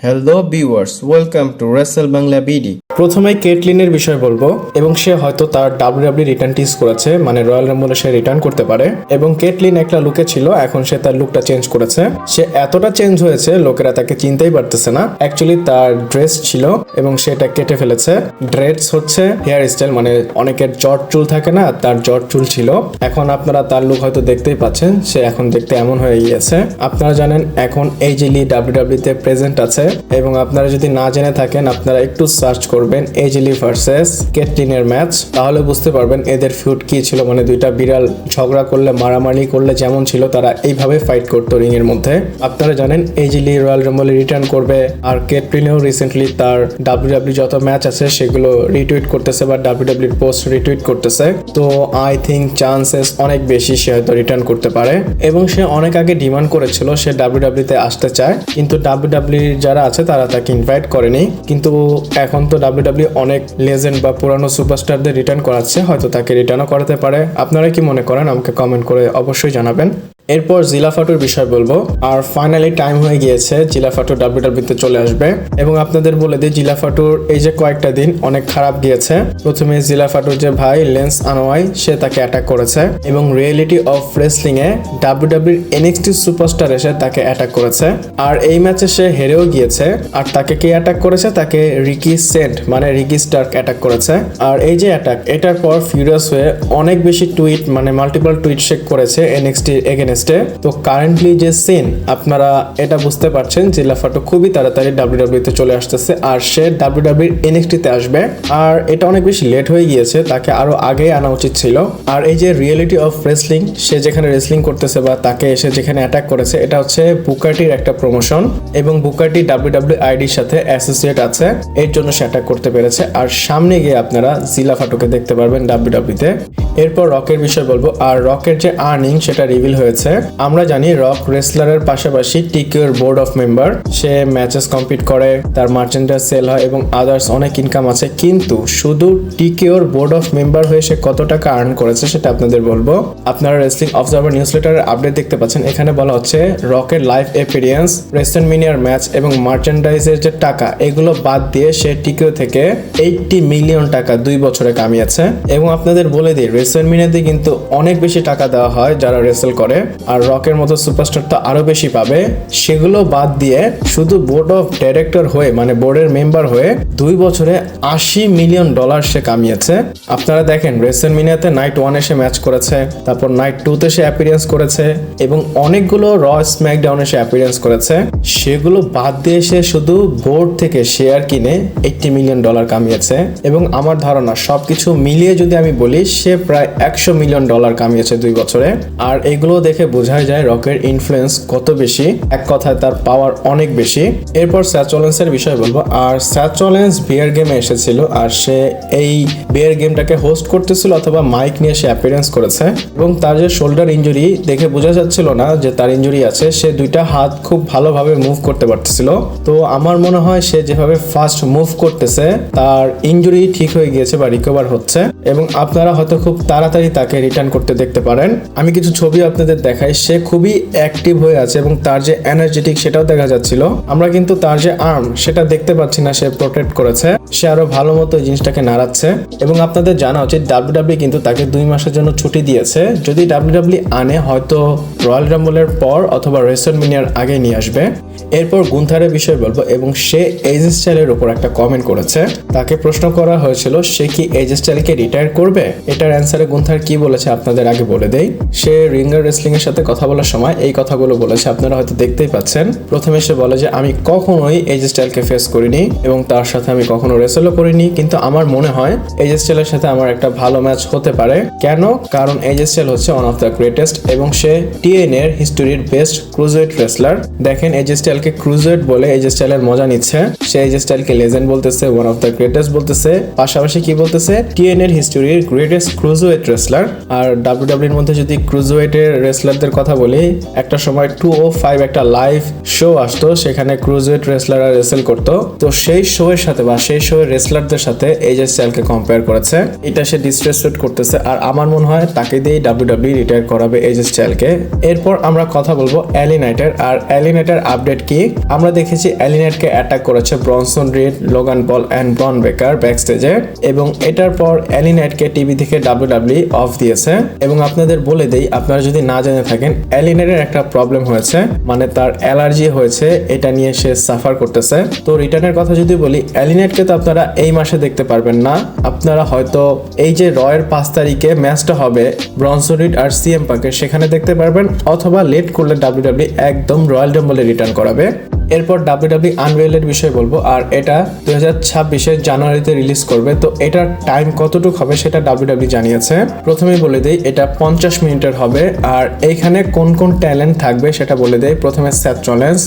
Hello viewers welcome to wrestle Bangla BD প্রথমে কেটলিনের বিষয় বলব, এবং সে হয়তো তার ডাব্লিউডাব্লিউ রিটার্ন টিস করেছে মানে রয়্যাল রাম্বলে সে রিটার্ন করতে পারে, এবং কেটলিন একটা লুকে ছিল, এখন সে তার লুকটা চেঞ্জ করেছে। সে এতটা চেঞ্জ হয়েছে, লোকেরা তাকে চিনতেই পারতেছে না। অ্যাকচুয়ালি তার ড্রেস ছিল, এবং সেটা কেটে ফেলেছে। ড্রেস হচ্ছে হেয়ার স্টাইল মানে অনেকের জট চুল থাকে না, তার জট চুল ছিল। এখন আপনারা তার লুক হয়তো দেখতেই পাচ্ছেন, সে এখন দেখতে এমন হয়ে গিয়েছে। আপনারা জানেন, এখন এই জিলি ডাব্লিউডাব্লিউ তে প্রেজেন্ট আছে, এবং আপনারা যদি না জেনে থাকেন, আপনারা একটু সার্চ করবেন। এজিলি ভার্সেস কেটলিনের ম্যাচ তাহলে বুঝতে পারবেন এদের ফিউড কি ছিল। মানে দুইটা বিড়াল ঝগড়া করলে, মারামারি করলে যেমন ছিল, তারা এইভাবে ফাইট করতো রিং এর মধ্যে। আপনারা জানেন এজিলি রয়্যাল রাম্বলে রিটার্ন করবে, আর কেটলিনেও রিসেন্টলি তার ডাব্লিউডাব্লিউ যত ম্যাচ আছে, সেগুলো রিটুইট করতেছে বা ডাব্লিউডাব্লিউর পোস্ট রিটুইট করতেছে। তো আই থিঙ্ক চান্সেস অনেক বেশি সে হয়তো রিটার্ন করতে পারে। এবং সে অনেক আগে ডিমান্ড করেছিল, সে ডাব্লিউডাব্লিউ তে আসতে চায়। কিন্তু ডাব্লিউডাব্লিউ যারা আছে, তারা তাকে ইনভাইট করেনি। কিন্তু এখন তো ডাব্লিউডাব্লিউ অনেক লেজেন্ড বা পুরানো সুপারস্টারদের রিটার্ন করাচ্ছে, হয়তো তাকে রিটার্নও করাতে পারে। আপনারা কি মনে করেন? আমাকে কমেন্ট করে অবশ্যই জানাবেন। এরপর জিলাফাটুর বিষয় বলব। আর ফাইনালি টাইম হয়ে গিয়েছে জিলাফাটু ডাব্লিউডাব্লিউতে চলে আসবে। এবং আপনাদের বলে দিই, জিলাফাটুর এই যে কয়েকটা দিন অনেক খারাপ গিয়েছে। প্রথমে জিলাফাটুর যে ভাই লেন্স আনোয়াই, সে তাকে অ্যাটাক করেছে। এবং রিয়েলিটি অফ রেসলিং এ ডাব্লিউডাব্লিউর এনএক্সটি সুপারস্টার এসে তাকে অ্যাটাক করেছে। আর এই ম্যাচে সে হেরেও গিয়েছে। আর তাকে কে অ্যাটাক করেছে? তাকে রিকি সেন্ট মানে রিকি স্টার্ক অ্যাটাক করেছে। আর এই যে অ্যাটাক এটার পর ফিউরিয়াস হয়ে অনেক বেশি টুইট মানে মাল্টিপল টুইট শেক করেছে এনএক্সটি এগেনস্টে তো কারেন্টলি যে সিন আপনারা এটা বুঝতে পারছেন যে লাফাটো খুবই তাড়াতাড়ি ডাব্লিউডাব্লিউ তে চলে আসতেছে আর সে ডাব্লিউডাব্লিউর এনএক্সটিতে আসবে। আর এটা অনেক বেশি লেট হয়ে গিয়েছে, তাকে আরও আগে আনা উচিত ছিল। আর এই যে রিয়েলিটি অফ রেসলিং সে যেখানে রেসলিং করতেছে বা তাকে এসে যেখানে অ্যাটাক করেছে, এটা হচ্ছে বুকাটির একটা প্রমোশন এবং বুকাটি ডাব্লিউডাব্লিউ আইডির সাথে অ্যাসোসিয়েট আছে। এর জন্য সে অ্যাটাক করতে পেরেছে। আর সামনে গিয়ে আপনারা জিলা ফাটুকে দেখতে পারবেন ডাব্লিউডাব্লিউতে এরপর রকের বিষয় বলব, আর রকের যে আর্নিং সেটা রিভিল হয়েছে। আমরা জানি রক রেসলারের পাশাপাশি টিকিওর বোর্ড অফ মেম্বার। সে ম্যাচেস কম্পিট করে, তার মার্চেন্ডার সেল হয় এবং আদার্স অনেক ইনকাম আছে। কিন্তু শুধু টিকিওর বোর্ড অফ মেম্বার হয়ে সে কত টাকা আর্ন করেছে সেটা আপনাদের বলব। আপনারা রেসলিং অবজার্ভার নিউজ লেটারের আপডেট দেখতে পাচ্ছেন। এখানে বলা হচ্ছে, রকের লাইফ এপিরিয়েন্স রেস্টার্ন মিনিয়ার ম্যাচ এবং মার্চেন্ডাইজের যে টাকা, এগুলো বাদ দিয়ে সে টিকিও থেকে এইটটি মিলিয়ন টাকা দুই বছরে কামিয়েছে। এবং আপনাদের বলে দিই, রেসেল মিনিয়াতে কিন্তু অনেক বেশি টাকা দেওয়া হয় যারা রেসেল করে। আর রকের মতো সুপারস্টার তো আরও বেশি পাবে, সেগুলো বাদ দিয়ে শুধু বোর্ড অফ ডাইরেক্টর হয়ে মানে বোর্ডের মেম্বার হয়ে দুই বছরে আশি মিলিয়ন ডলার সে কামিয়েছে। আপনারা দেখেন রেসেল মিনিয়াতে নাইট ওয়ানে সে ম্যাচ করেছে, তারপর নাইট টুতে সে অ্যাপিরিয়েন্স করেছে, এবং অনেকগুলো র স্ম্যাকডাউনে সে অ্যাপিরিয়েন্স করেছে। সেগুলো বাদ দিয়ে সে শুধু বোর্ড থেকে শেয়ার কিনে এইটটি মিলিয়ন ডলার কামিয়েছে। এবং আমার ধারণা, সবকিছু মিলিয়ে যদি আমি বলি, সে প্রায় একশো মিলিয়ন ডলার কামিয়েছে দুই বছরে। আর এগুলো দেখে বোঝাই যায় রকের ইনফ্লুয়েন্স কত বেশি, এক কথায় তার পাওয়ার অনেক বেশি। এরপর স্যাচলেন্সের বিষয় বলব। আর স্যাচলেন্স বিয়ার গেমে এসেছিল আর সে এই বিয়ার গেমটাকে হোস্ট করতেছিল অথবা মাইক নিয়ে সে অ্যাপিয়ারেন্স করেছে। এবং তার যে শোল্ডার ইঞ্জুরি দেখে বোঝা যাচ্ছিল না যে তার ইঞ্জুরি আছে, সে দুইটা হাত খুব ভালোভাবে মুভ করতে পারতেছিল। তো আমার মনে হয় সে যেভাবে ফাস্ট মুভ করতেছে, তার ইঞ্জুরি ঠিক হয়ে গিয়েছে বা রিকভার হচ্ছে। এবং আপনারা হয়তো খুব তাড়াতাড়ি তাকে রিটার্ন করতে দেখতে পারেন। আমি কিছু ছবি আপনাদের দেখাই সে খুবই অ্যাক্টিভ হয়ে আছে এবং তার যে এনার্জেটিক সেটাও দেখা যাচ্ছিল। আমরা কিন্তু তার যে আর্ম সেটা দেখতে পাচ্ছি না সে প্রোটেক্ট করেছে। সে আরও ভালো মতো এই জিনিসটাকে নাড়াচ্ছে। এবং আপনাদের জানা উচিত ডাব্লিউডাব্লিউ কিন্তু তাকে দুই মাসের জন্য ছুটি দিয়েছে। যদি ডাব্লিউডাব্লিউ আনে, হয়তো রয়্যাল রাম্বলের পর অথবা রেসন মিনিয়ার আগে নিয়ে আসবে। এরপর গুন্থারের বিষয়ে বলব, এবং সে এজ স্টাইলের উপর একটা কমেন্ট করেছে। তাকে প্রশ্ন করা হয়েছিল, সে কি এজ স্টাইলকে রিটায়ার করবে? এটার অ্যান্সারে গুন্থার কি বলেছে, আপনাদের আগে বলে দেই। সে রিঙ্গার রেসলিং এর সাথে কথা বলার সময় এই কথাগুলো বলেছে। আপনারা হয়তো দেখতেই পাচ্ছেন। প্রথমে সে বলে যে, আমি কখনোই এজ স্টাইলকে ফেস করিনি এবং তার সাথে আমি কখনো রেসেলও করিনি। কিন্তু আমার মনে হয় এজ স্টাইলের সাথে আমার একটা ভালো ম্যাচ হতে পারে। কেন? কারণ এজ স্টাইল হচ্ছে ওয়ান অফ দ্য গ্রেটেস্ট এবং সে টিএন এর হিস্টোরির বেস্ট ক্রুজওয়েট রেসলার দেখেন এজ স্টাইলকে ক্রুজওয়েট বলে এজ স্টাইলের মজা নিচ্ছে। সে এজ স্টাইলকে লেজেন্ড বলতেছে ওয়ান অফ দ্য গ্রেটেস্ট বলতেছে। পাশাপাশি কি বলতেছে? টিএন এর হিস্টোরির গ্রেটেস্ট ক্রুজওয়েট রেসলার আর ডাব্লিউডাব্লিউর মধ্যে যদি ক্রুজওয়েটের রেসলার রেসলারদের কথা বলি, একটা সময় টু ও ফাইভ একটা লাইভ শো আসতো, সেখানে ক্রুজওয়েট রেসলাররা রেসেল করতো। তো সেই শো এর সাথে বা সেই শো এর রেসলারদের সাথে এজে স্টাইলকে কম্পেয়ার করেছে। এটা সে ডিসরেসপেক্ট করতেছে আর আমার মনে হয় তাকে দিয়েই ডাব্লিউডাব্লিউ রিটায়ার করাবে এজে স্টাইলকে এরপর আমরা কথা বলব অ্যালিনাইটের আর অ্যালিনাইটের আপডেট কি? আমরা দেখেছি অ্যালিনাইটকে অ্যাটাক করেছে Bronson Reed Logan Paul and Bron Breakker back স্টেজে এবং এটার পর অ্যালিনাইটকে টিভি থেকে ডাব্লিউডাব্লিউ অফ দিয়েছে। এবং আপনাদের বলে দেই, আপনারা যদি না জেনে থাকেন অ্যালিনাইটের একটা প্রবলেম হয়েছে মানে তার অ্যালার্জি হয়েছে, এটা নিয়ে সে সাফার করতেছে। তো রিটার্নের কথা যদি বলি, অ্যালিনেটকে তো আপনারা এই মাসে দেখতে পারবেন না। আপনারা হয়তো এই যে রয়ের পাঁচ তারিখে ম্যাচটা হবে ব্রনসরিড আর সিএম পাকে সেখানে দেখতে পারবেন, অথবা লেট করলে ডাব্লিউডাব্লিউ একদম রয়্যাল ডেম্বলে রিটার্ন করাবে। এরপর ডাব্লিউডাব্লিউ আনভেলের বিষয়ে বলব, আর এটা দু হাজার ছাব্বিশে জানুয়ারিতে রিলিজ করবে, তো এটার টাইম কতটুকু হবে সেটা ডাব্লিউডাব্লিউ জানিয়েছে। প্রথমেই বলে দেই, এটা পঞ্চাশ মিনিটের হবে, আর এইখানে কোন কোন ট্যালেন্ট থাকবে সেটা বলে দেয় প্রথমে স্যাথ চলেন্স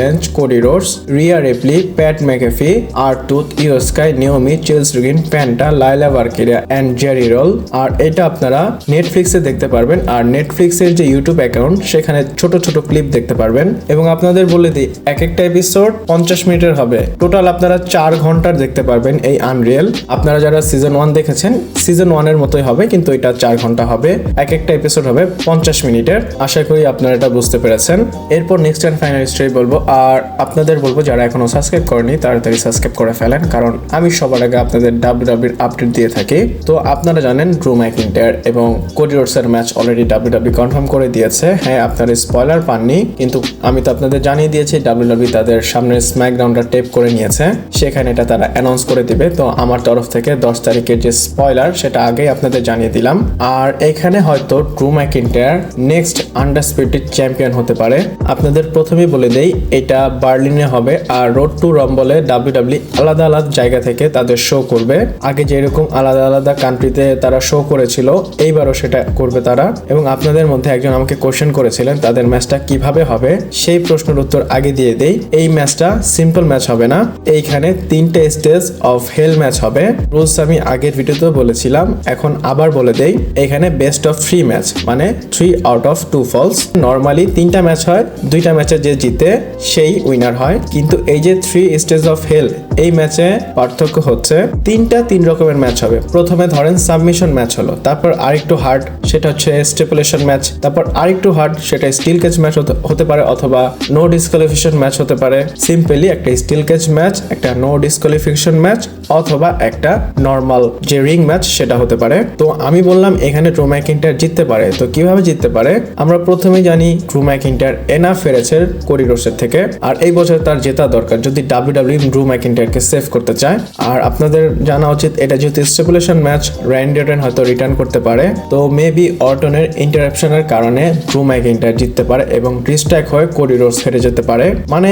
lens, Cody Rhodes, Rhea Ripley, Pat McAfee আর টুথ Iyo Sky Naomi Chelsea রুগিন, Penta Lyra Valkyria and Jelly Roll. আর এটা আপনারা নেটফ্লিক্সে দেখতে পারবেন, আর নেটফ্লিক্সের যে ইউটিউব অ্যাকাউন্ট, সেখানে ছোট ছোট ক্লিপ দেখতে পারবেন। এবং আপনাদের বলে দিই, এক একটা এপিসোড পঞ্চাশ মিনিটের হবে। টোটাল আপনারা চার ঘণ্টার দেখতে পারবেন এই আনরিয়েল আপনারা যারা সিজন ওয়ান দেখেছেন সিজন ওয়ানের মতোই হবে, কিন্তু এটা চার ঘণ্টা হবে। এক একটা এপিসোড হবে পঞ্চাশ মিনিটের। আশা করি আপনারা এটা বুঝতে পেরেছেন। এরপর নেক্সট অ্যান্ড ফাইনাল স্টোরি বলব। আর আপনাদের বলব, যারা এখনও সাবস্ক্রাইব করেনি, তাড়াতাড়ি সাবস্ক্রাইব করে ফেলেন, কারণ আমি সবার আগে আপনাদের ডাব্লিউ ডাব্লিউর আপডেট দিয়ে থাকি। তো আপনারা জানেন ড্রু ম্যাকিন্টার এবং কোডিওর্সের match already W W confirm করে দিয়েছে। হ্যাঁ আপনারা স্পয়লার পাননি, কিন্তু আমি তো আপনাদের জানিয়ে দিয়েছি ডাব্লিউ ডাব্লিউ তাদের সামনের স্ম্যাকডাউনটা টেপ করে নিয়েছে। সেখানে এটা তারা অ্যানাউন্স করে দিবে। তো আমার তরফ থেকে দশ তারিখের যে স্পয়লার সেটা আগেই আপনাদের জানিয়ে দিলাম। আর এখানে হয়তো Drew McIntyre next undisputed champion হতে পারে। আপনাদের প্রথমেই বলে দেই, এটা বার্লিনে হবে আর রোড টু রম্বলে ডাব্লিউ ডাব্লিউ আলাদা আলাদা জায়গা থেকে তাদের শো করবে। আগে যেরকম আলাদা আলাদা কান্ট্রিতে তারা শো করেছিল, এইবারও সেটা করবে তারা। এবং আপনাদের মধ্যে একজন আমাকে কোশ্চেন করেছিলেন তাদের ম্যাচটা কীভাবে হবে, সেই প্রশ্নের উত্তর আগে দিয়ে দেই। এই ম্যাচটা সিম্পল ম্যাচ হবে না। এইখানে তিনটে স্টেজ অফ হেল ম্যাচ হবে। রুলস আমি আগের ভিডিওতেও বলেছিলাম, এখন আবার বলে দেই, এখানে বেস্ট অফ থ্রি ম্যাচ মানে three out of two falls normally তিনটা ম্যাচ হয়, দুইটা ম্যাচে যে জিতে, সেই উইনার হয়। কিন্তু এই যে থ্রি স্টেজ অফ হেল এই ম্যাচে পার্থক্য হচ্ছে তিনটা তিন রকমের ম্যাচ হবে। প্রথমে ধরেন সাবমিশন ম্যাচ হলো, তারপর আরেকটু হার্ড, সেটা হচ্ছে স্টেপুলেশন ম্যাচ, তারপর আরেকটু হার্ড, সেটা স্টিল ক্যাচ ম্যাচ হতে পারে অথবা নো ডিসকোয়ালিফিকেশন ম্যাচ হতে পারে। সিম্পলি একটা স্টিল ক্যাচ ম্যাচ, একটা নো ডিসকোয়ালিফিকেশন ম্যাচ, অথবা একটা নর্মাল যে রিং ম্যাচ, সেটা হতে পারে। তো আমি বললাম এখানে ট্রু ম্যাকিন্টার জিততে পারে। তো কীভাবে জিততে পারে? আমরা প্রথমে জানি ট্রু ম্যাকিন্টার এনা ফেরেছে কোরিডোসের থেকে, আর এই বছর তার জেতা দরকার। যদি ডাব্লিউ ডাব্লিউ ড্রু ম্যাকিন্টারকে সেভ করতে চায়। আর আপনাদের জানা উচিত, এটা যেহেতু স্টেপুলেশন ম্যাচ র্যান্ডেটন হয়তো রিটার্ন করতে পারে। তো মেবি অর্টনের ইন্টারাপশনের কারণে ড্রু ম্যাকিন্টার জিততে পারে এবং ডিস্ট্যাক হয়ে কোরিডোস হেরে যেতে পারে। মানে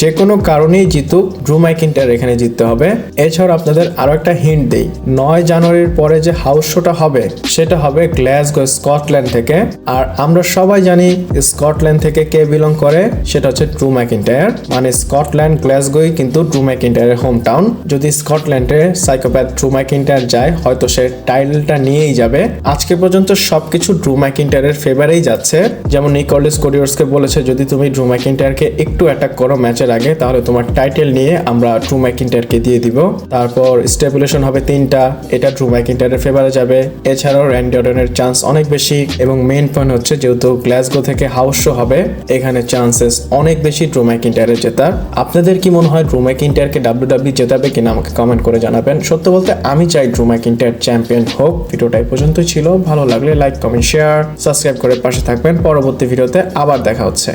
যে কোনো কারণেই জিতুক ড্রু ম্যাকিন্টার এখানে জিততে হবে। এছাড়া আপনাদের আরও একটা হিন্ট দেই। নয় জানুয়ারির পরে যে হাউস শোটা হবে, সেটা হবে গ্ল্যাসগো স্কটল্যান্ড থেকে। আর আমরা সবাই জানি স্কটল্যান্ড থেকে কে বিলং করে, সেটা হচ্ছে ট্রু ম্যাকিন্টায়ার মানে স্কটল্যান্ড গ্ল্যাসগোই কিন্তু ট্রু ম্যাকিন্টায়ারের হোম টাউন যদি স্কটল্যান্ডে সাইকোপ্যাথ ট্রু ম্যাকিন্টায়ার যায়, হয়তো সে টাইটেলটা নিয়েই যাবে। আজকে পর্যন্ত সবকিছু ড্রু ম্যাকিন্টায়ারের ফেভারেই যাচ্ছে। যেমন নিকোলাস কোরিয়ার্সকে বলেছে, যদি তুমি ড্রু ম্যাকিন্টায়ারকে একটু অ্যাটাক করো ম্যাচের আগে, তাহলে তোমার টাইটেল নিয়ে আমরা ট্রু ম্যাকিন্টায়ারকে দিয়ে দিব। তারপর স্টেপুলেশন হবে তিনটা। এটা ড্রু ম্যাকিন্টায়ারের ফেভারে যাবে। এছাড়াও র্যান্ডি অর্ডনের চান্স অনেক বেশি এবং মেইন পয়েন্ট হচ্ছে যেহেতু গ্লাসগো থেকে হাউস শো হবে, এখানে চান্সেস অনেক বেশি ড্রু ম্যাকিন্টায়ারের জেতার। আপনাদের কি মনে হয় ড্রু ম্যাকিন্টায়ারকে ডাব্লিউ ডাব্লিউ জেতাবে কিনা আমাকে কমেন্ট করে জানাবেন। সত্য বলতে, আমি চাই ড্রু ম্যাকিন্টার চ্যাম্পিয়ন হোক। ভিডিওটা এই পর্যন্ত ছিল। ভালো লাগলে লাইক কমেন্ট শেয়ার সাবস্ক্রাইব করে পাশে থাকবেন। পরবর্তী ভিডিওতে আবার দেখা হচ্ছে।